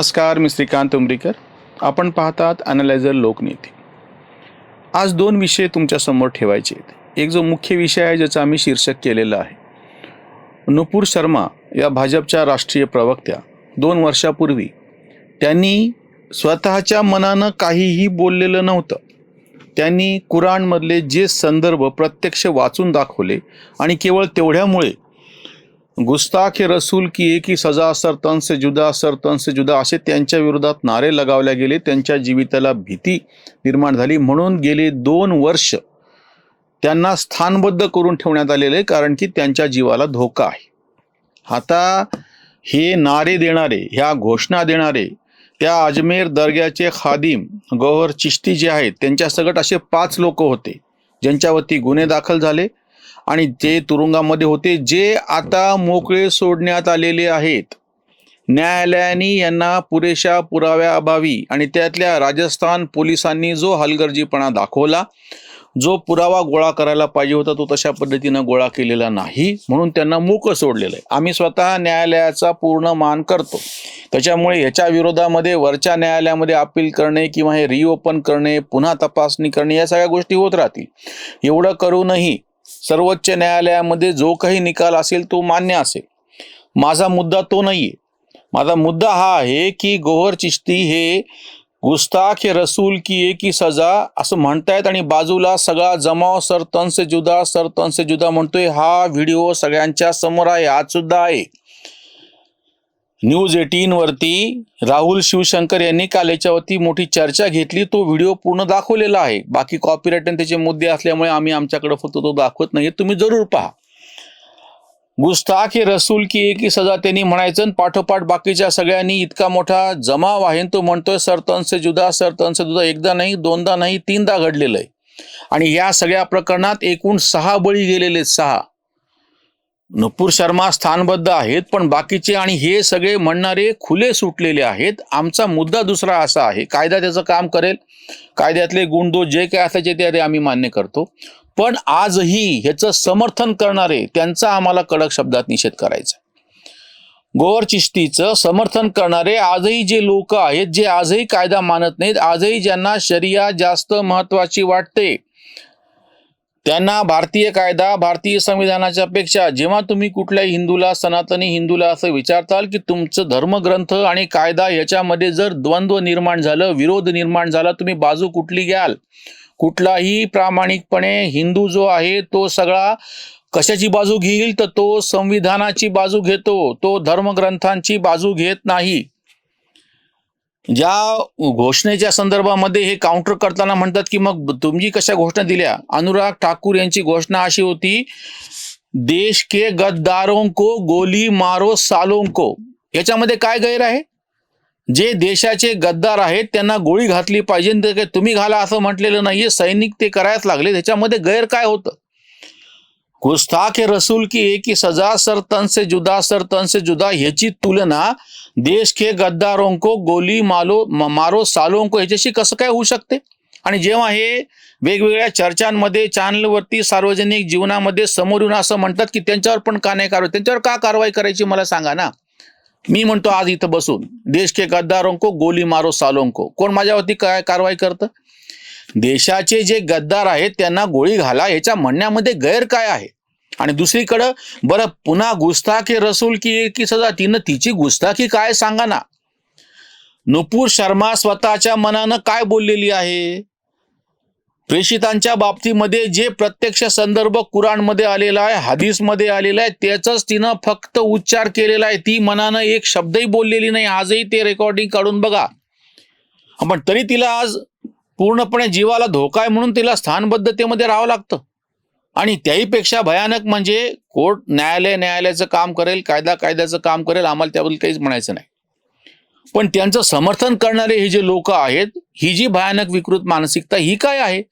नमस्कार मी श्रीकांत उमरीकर. आपण पाहतात ॲनालायझर लोकनीती. आज दोन विषय तुमच्यासमोर ठेवायचे आहेत. एक जो मुख्य विषय आहे ज्याचं आम्ही शीर्षक केलेलं आहे. नुपूर शर्मा या भाजपच्या राष्ट्रीय प्रवक्त्या दोन वर्षापूर्वी त्यांनी स्वतःच्या मनानं काहीही बोललेलं नव्हतं. त्यांनी कुराणमधले जे संदर्भ प्रत्यक्ष वाचून दाखवले आणि केवळ तेवढ्यामुळे गुस्ताख रसूल की एक ही सजा सर तन से जुदा सर तन से जुदा असे त्यांच्या विरोधात नारे लगावले गेले. त्यांच्या जीविताला भीती निर्माण झाली. म्हणून गेले दोन वर्ष त्यांना स्थानबद्ध करून ठेवण्यात आलेले कारण की त्यांच्या जीवाला धोका आहे. आता हे नारे देणारे ह्या घोषणा देणारे त्या अजमेर दर्ग्याचे खादिम गौहर चिश्ती जे आहेत त्यांच्या सगट असे पाच लोक होते ज्यांच्यावरती गुन्हे दाखल झाले. आणि ते तुरुंगामध्ये होते जे आता मोकळे सोडण्यात आलेले आहेत. न्यायालयाने यांना पुरेशा पुराव्याअभावी आणि त्यातल्या राजस्थान पोलिसांनी जो हलगर्जीपणा दाखवला जो पुरावा गोळा करायला पाहिजे होता तो तशा पद्धतीनं गोळा केलेला नाही म्हणून त्यांना मोकळं सोडलेलं आहे. आम्ही स्वतः न्यायालयाचा पूर्ण मान करतो. त्याच्यामुळे ह्याच्या विरोधामध्ये वरच्या न्यायालयामध्ये अपील करणे किंवा हे रिओपन करणे पुन्हा तपासणी करणे या सगळ्या गोष्टी होत राहतील. एवढं करूनही सर्वोच्च न्यायालयामध्ये जो काही निकाल असेल तो मान्य असेल. माझा मुद्दा तो नाही आहे माझा मुद्दा हा आहे की गोहर चिश्ती हे गुस्ताख हे रसूल की एक ही सजा असं म्हणतायत आणि बाजूला सगळा जमाव सर तन से जुदा सर तन से जुदा म्हणतोय हा व्हिडिओ सगळ्यांच्या समोर आहे आज सुद्धा आहे. न्यूज एटीन वरती राहुल शिवशंकर यांनी काल याच्यावरती मोठी चर्चा घेतली. तो व्हिडिओ पूर्ण दाखवलेला आहे. बाकी कॉपीराईट आणि त्याचे मुद्दे असल्यामुळे आम्ही आमच्याकडे फक्त तो दाखवत नाही तुम्ही जरूर पहा. गुस्ताख हे रसूल की एक ही सजा त्यांनी म्हणायचं आणि पाठोपाठ बाकीच्या सगळ्यांनी इतका मोठा जमाव आहे आणि तो म्हणतोय सरतन से जुदा सरतन से जुदा एकदा नाही दोनदा नाही तीनदा घडलेलं आहे. आणि या सगळ्या प्रकरणात एकूण सहा बळी गेलेले आहेत, सहा. नपूर शर्मा स्थानबद्ध आहेत पण बाकीचे आणि हे सगळे म्हणणारे खुले सुटलेले आहेत. आमचा मुद्दा दुसरा असा आहे कायदा त्याचं काम करेल. कायद्यातले गुणदोष जे काय असायचे ते ते आम्ही मान्य करतो. पण आजही ह्याचं समर्थन करणारे त्यांचा आम्हाला कडक शब्दात निषेध करायचा गोवर चिश्तीचं समर्थन करणारे आजही जे लोक आहेत जे आजही कायदा मानत नाहीत आजही ज्यांना शरिया जास्त महत्वाची वाटते त्यांना भारतीय कायदा भारतीय संविधानाच्या पेक्षा जेव्हा तुम्ही कुठल्याही हिंदूला सनातनी हिंदूला असं विचारताल की तुमचं धर्मग्रंथ आणि कायदा याच्यामध्ये जर द्वंद्व निर्माण झालं विरोध निर्माण झाला तुम्ही बाजू कुठली घ्याल? कुठलाही प्रामाणिकपणे हिंदू जो आहे तो सगळा कशाची बाजू घेईल? तर तो संविधानाची बाजू घेतो. तो धर्मग्रंथांची बाजू घेत नाही. ज्या घोषणेच्या संदर्भामध्ये हे काउंटर करताना म्हणतात की मग तुम्ही कशा घोषणा दिल्या? अनुराग ठाकूर यांची घोषणा अशी होती देश के गद्दारों को गोली मारो सालों को. याच्यामध्ये काय गैर आहे? जे देशाचे गद्दार आहेत त्यांना गोळी घातली पाहिजे काय तुम्ही घाला असं म्हटलेलं नाहीये सैनिक ते करायच लागले त्याच्यामध्ये गैर काय होतं? गुस्ताख हे रसूल की एक ही सजा सर तन से जुदा सर तन से जुदा ह्याची तुलना देश के गद्दारों को गोली मालो मारो सालों को ह्याच्याशी कसं काय होऊ शकते? आणि जेव्हा हे वेगवेगळ्या चर्चांमध्ये चॅनलवरती सार्वजनिक जीवनामध्ये समोर येऊन असं म्हणतात की त्यांच्यावर पण का नाही कारवाई त्यांच्यावर का कारवाई करायची मला सांगा ना. मी म्हणतो आज इथं बसून देश के गद्दारों को गोली मारो सालों को. कोण माझ्यावरती काय कारवाई करतं? देशाचे जे गद्दार आहेत त्यांना गोळी घाला याच्या म्हणण्यामध्ये गैर काय आहे? आणि दुसरीकडं बरं पुन्हा गुस्ताखी रसूल की की सजा तिनं तिची गुस्ताखी काय सांगा ना? नुपूर शर्मा स्वतःच्या मनानं काय बोललेली आहे? प्रेषितांच्या बाबतीमध्ये जे प्रत्यक्ष संदर्भ कुराणमध्ये आलेला आहे हदीसमध्ये आलेला आहे त्याचाच तिनं फक्त उच्चार केलेला आहे. ती मनानं एक शब्दही बोललेली नाही. आजही ते रेकॉर्डिंग काढून बघा. पण तरी तिला आज पूर्णपणे जीवाला धोका आहे म्हणून तिला स्थानबद्धतेमध्ये राहावं लागतं. आणि त्याहीपेक्षा भयानक म्हणजे कोर्ट न्यायालय न्यायालयाचं काम करेल कायदा कायद्याचं काम करेल आम्हाला त्याबद्दल काहीच म्हणायचं नाही. पण त्यांचं समर्थन करणारे हे जे लोक आहेत ही जी भयानक विकृत मानसिकता ही काय आहे?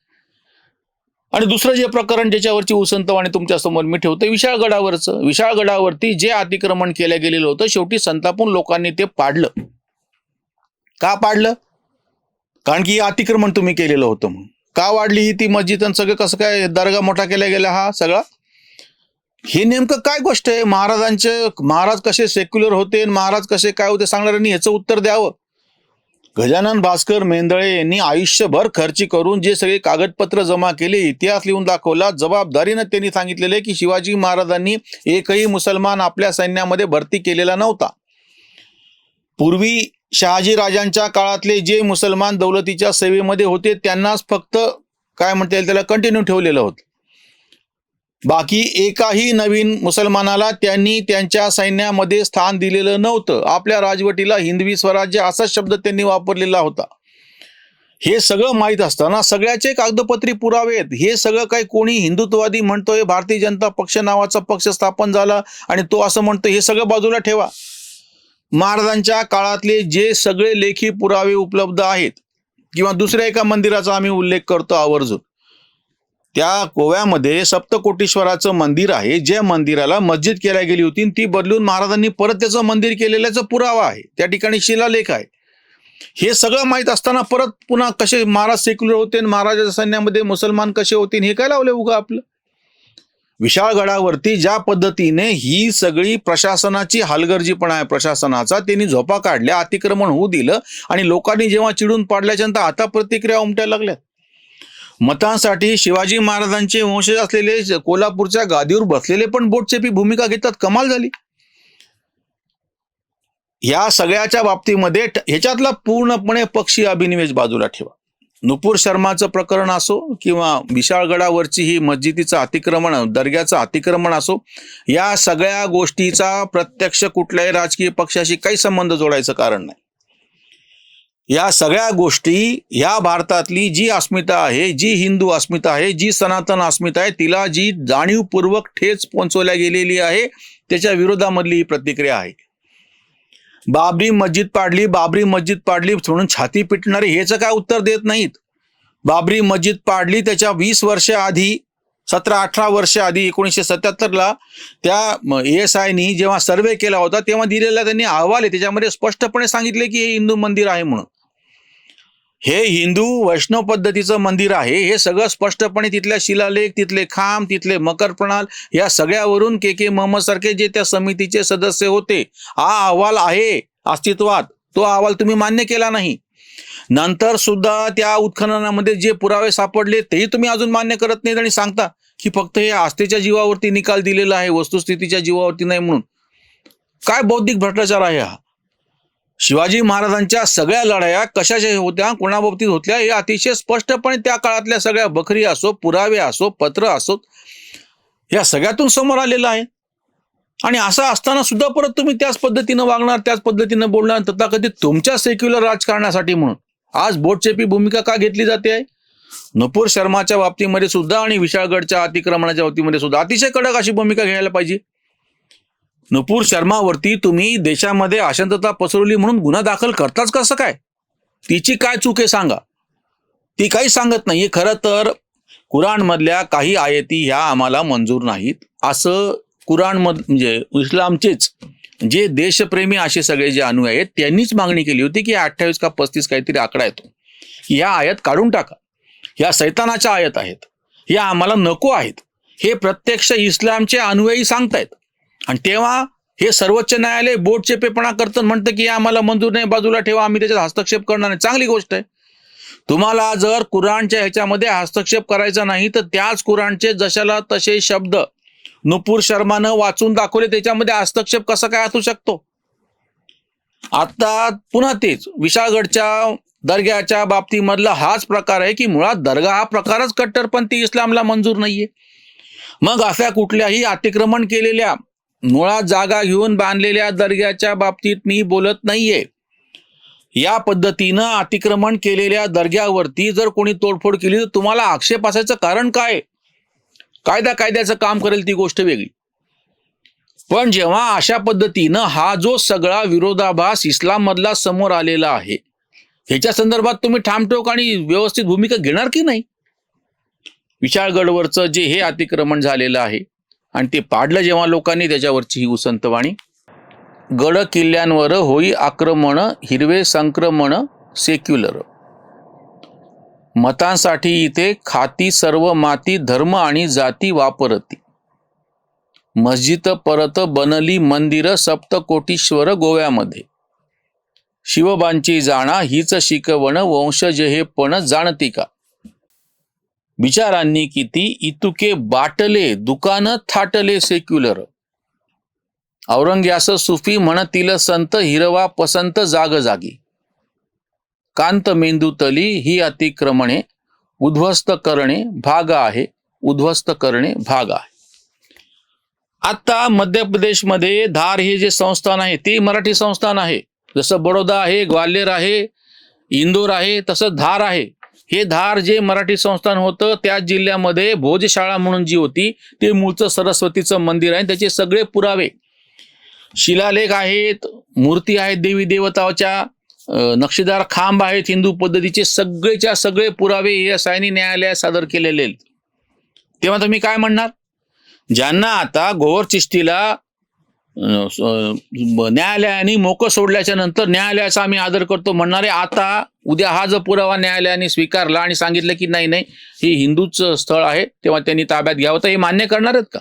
आणि दुसरं जे प्रकरण ज्याच्यावरची उसंतवाणी तुमच्यासमोर मी ठेवते विशाळगडावरचं. विशाळगडावरती जे अतिक्रमण केलं गेलेलं होतं शेवटी संतापून लोकांनी ते पाडलं. का पाडलं? कारण की अतिक्रमण तुम्ही केलेलं होतं म्हणून. का वाढली ही ती मस्जिद आणि सगळं कसं काय दर्गा मोठा केला गेला हा सगळा? हे नेमकं काय गोष्ट आहे? महाराजांचे महाराज कसे सेक्युलर होते आणि महाराज कसे काय होते सांगणाऱ्यांनी याचं उत्तर द्यावं? गजानन भास्कर मेंदळे यांनी आयुष्यभर खर्ची करून जे सगळे कागदपत्र जमा केले इतिहास लिहून दाखवला. जबाबदारीनं त्यांनी सांगितलेले की शिवाजी महाराजांनी एकही मुसलमान आपल्या सैन्यामध्ये भरती केलेला नव्हता. पूर्वी शहाजी राजांच्या काळातले जे मुसलमान दौलतीच्या सेवेमध्ये होते त्यांनाच फक्त काय म्हणता येईल त्याला कंटिन्यू ठेवलेलं होतं. बाकी एकाही नवीन मुसलमानाला त्यांनी त्यांच्या सैन्यामध्ये स्थान दिलेलं नव्हतं. आपल्या राजवटीला हिंदवी स्वराज्य असा शब्द त्यांनी वापरलेला होता. हे सगळं माहीत असताना सगळ्याचे कागदपत्री पुरावे आहेत हे सगळं काही कोणी हिंदुत्ववादी म्हणतोय भारतीय जनता पक्ष नावाचा पक्ष स्थापन झाला आणि तो असं म्हणतो हे सगळं बाजूला ठेवा. महाराजांच्या काळातले जे सगळे लेखी पुरावे उपलब्ध आहेत किंवा दुसऱ्या एका मंदिराचा आम्ही उल्लेख करतो आवर्जून. त्या गोव्यामध्ये सप्तकोटेश्वराचं मंदिर आहे ज्या मंदिराला मस्जिद केल्या गेली होती ती बदलून महाराजांनी परत त्याचं मंदिर केलेल्याचा पुरावा आहे. त्या ठिकाणी शिलालेख आहे. हे सगळं माहीत असताना परत पुन्हा कसे महाराज सेक्युलर होते महाराजाच्या सैन्यामध्ये मुसलमान कसे होते हे काय लावले उगा आपलं? विशाळगडावरती ज्या पद्धतीने ही सगळी प्रशासनाची हालगर्जीपणा आहे प्रशासनाचा त्यांनी झोपा काढल्या अतिक्रमण होऊ दिलं आणि लोकांनी जेव्हा चिडून पाडल्याच्या नंतर आता प्रतिक्रिया उमटायला लागल्या मतांसाठी शिवाजी महाराजांचे वंशज असलेले कोल्हापूरच्या गादीवर बसलेले पण बोटचेपी भूमिका घेतात कमाल झाली. या सगळ्याच्या बाबतीमध्ये ह्याच्यातला पूर्णपणे पक्षी अभिनिवेश बाजूला ठेवा. नुपूर शर्माचं प्रकरण असो किंवा विशाळगडावरची ही मस्जिदीचं अतिक्रमण दर्ग्याचं अतिक्रमण असो या सगळ्या गोष्टीचा प्रत्यक्ष कुठल्याही राजकीय पक्षाशी काही संबंध जोडायचं कारण नाही. या सगळ्या गोष्टी या भारतातली जी अस्मिता आहे जी हिंदू अस्मिता आहे जी सनातन अस्मिता आहे तिला जी जाणीवपूर्वक ठेच पोहोचवल्या गेलेली आहे त्याच्या विरोधामधली ही प्रतिक्रिया आहे. बाबरी मस्जिद पाडली बाबरी मस्जिद पाडली म्हणून छाती पिटणारे हेच काय उत्तर देत नाहीत? बाबरी मस्जिद पाडली त्याच्या वीस वर्ष आधी सतरा अठरा वर्ष आधी एकोणीसशे सत्याहत्तरला त्या एस आयनी जेव्हा सर्वे केला होता तेव्हा दिलेला त्यांनी अहवाल आहे. त्याच्यामध्ये स्पष्टपणे सांगितले की हे हिंदू मंदिर आहे म्हणून. हे हिंदू वैष्णव पद्धतीचं मंदिर आहे. हे सगळं स्पष्टपणे तिथल्या शिलालेख तिथले खांब तिथले मकर प्रणाल या सगळ्यावरून के के मोहम्मद सारखे जे त्या समितीचे सदस्य होते हा अहवाल आहे अस्तित्वात. तो अहवाल तुम्ही मान्य केला नाही. नंतर सुद्धा त्या उत्खननामध्ये जे पुरावे सापडले तेही तुम्ही अजून मान्य करत नाहीत आणि सांगता की फक्त हे आस्थेच्या जीवावरती निकाल दिलेला आहे वस्तुस्थितीच्या जीवावरती नाही म्हणून. काय बौद्धिक भ्रष्टाचार आहे हा? शिवाजी महाराजांच्या सगळ्या लढाया कशाच्या होत्या कोणाबाबतीत होत्या हे अतिशय स्पष्टपणे त्या काळातल्या सगळ्या बखरी असो पुरावे असो पत्र असोत या सगळ्यातून समोर आलेलं आहे. आणि असं असताना सुद्धा परत तुम्ही त्याच पद्धतीनं वागणार त्याच पद्धतीनं बोलणार तथाकथित तुमच्या सेक्युलर राजकारणासाठी म्हणून. आज बोटचेपी भूमिका का घेतली जाते? आहे नुपूर शर्माच्या बाबतीमध्ये सुद्धा आणि विशाळगडच्या अतिक्रमणाच्या बाबतीमध्ये सुद्धा अतिशय कडक अशी भूमिका घ्यायला पाहिजे. नुपूर शर्मावरती तुम्ही देशामध्ये अशांतता पसरवली म्हणून गुन्हा दाखल करताच कसं काय? तिची काय चूक आहे सांगा. ती काही सांगत नाही. खरं तर कुराणमधल्या काही आयती ह्या आम्हाला मंजूर नाहीत. असं कुराणमध म्हणजे इस्लामचेच जे देशप्रेमी असे सगळे जे अनुयायी आहेत त्यांनीच मागणी केली होती की अठ्ठावीस का पस्तीस काहीतरी आकडा येतो. ह्या आयत काढून टाका. ह्या सैतानाच्या आयत आहेत. ह्या आम्हाला नको आहेत. हे प्रत्यक्ष इस्लामचे अनुयायी सांगतायत. आणि तेव्हा हे सर्वोच्च न्यायालय बोर्डचे पेपणा करतं म्हणतं की आम्हाला मंजूर नाही बाजूला ठेवा आम्ही त्याच्यात हस्तक्षेप करणार नाही. चांगली गोष्ट आहे. तुम्हाला जर कुराणच्या ह्याच्यामध्ये हस्तक्षेप करायचा नाही तर त्याच कुराणचे जशाला तसे शब्द नुपूर शर्मानं वाचून दाखवले त्याच्यामध्ये हस्तक्षेप कसा काय असू शकतो? आता पुन्हा तेच विशाळगडच्या दर्ग्याच्या बाबतीमधला हाच प्रकार आहे की मुळात दर्गा हा प्रकारच कट्टरपंथी इस्लामला मंजूर नाहीये. मग अशा कुठल्याही अतिक्रमण केलेल्या मुळात जागा घेऊन बांधलेल्या दर्ग्याच्या बाबतीत मी बोलत नाहीये. या पद्धतीनं अतिक्रमण केलेल्या दर्ग्यावरती जर कोणी तोडफोड केली तर तुम्हाला आक्षेप असायचं कारण काय? कायदा कायद्याचं काम करेल ती गोष्ट वेगळी. पण जेव्हा अशा पद्धतीनं हा जो सगळा विरोधाभास इस्लाम मधला समोर आलेला आहे ह्याच्या संदर्भात तुम्ही ठामठोक आणि व्यवस्थित भूमिका घेणार की नाही? विशाळगडवरचं जे हे अतिक्रमण झालेलं आहे आणि ते पाडलं जेव्हा लोकांनी त्याच्यावरची ही उसंतवाणी गड किल्ल्यांवर होई आक्रमण हिरवे संक्रमण सेक्युलर मतांसाठी इथे खाती सर्व माती धर्म आणि जाती वापरती. मस्जिद परत बनली मंदिर सप्तकोटीश्वर गोव्यामध्ये. शिवबांची जाणा हीच शिकवण वंशज हे पण जाणती का? विचारांनी किती इतुके बाटले दुकान थाटले सेक्युलर औरंग्यास सुफी म्हणतील संत हिरवा पसंत जाग जागी कांत मेंदूतली ही अतिक्रमणे उद्ध्वस्त करणे भाग आहे उद्ध्वस्त करणे भाग आहे. आता मध्य प्रदेशमध्ये धार हे जे संस्थान आहे ते मराठी संस्थान आहे. जसं बडोदा आहे ग्वाल्हेर आहे इंदोर आहे तसं धार आहे. हे धार जे मराठी संस्थान होतं त्या जिल्ह्यामध्ये भोजशाळा म्हणून जी होती ते मूळचं सरस्वतीचं मंदिर आहे. त्याचे सगळे पुरावे शिलालेख आहेत मूर्ती आहेत देवी देवताच्या नक्षीदार खांब आहेत हिंदू पद्धतीचे सगळेच्या सगळे पुरावे एस आयनी न्यायालयात सादर केलेले आहेत. तेव्हा तुम्ही काय म्हणणार? ज्यांना आता गोवर चिष्टीला न्यायालयाने मोकं सोडल्याच्या नंतर न्यायालयाचा आम्ही आदर करतो. म्हणणारे आता उद्या हा जो पुरावा न्यायालयाने स्वीकारला आणि सांगितलं की नाही नाही हे हिंदूच स्थळ आहे तेव्हा त्यांनी ताब्यात घ्यावं. तर हे मान्य करणार आहेत का?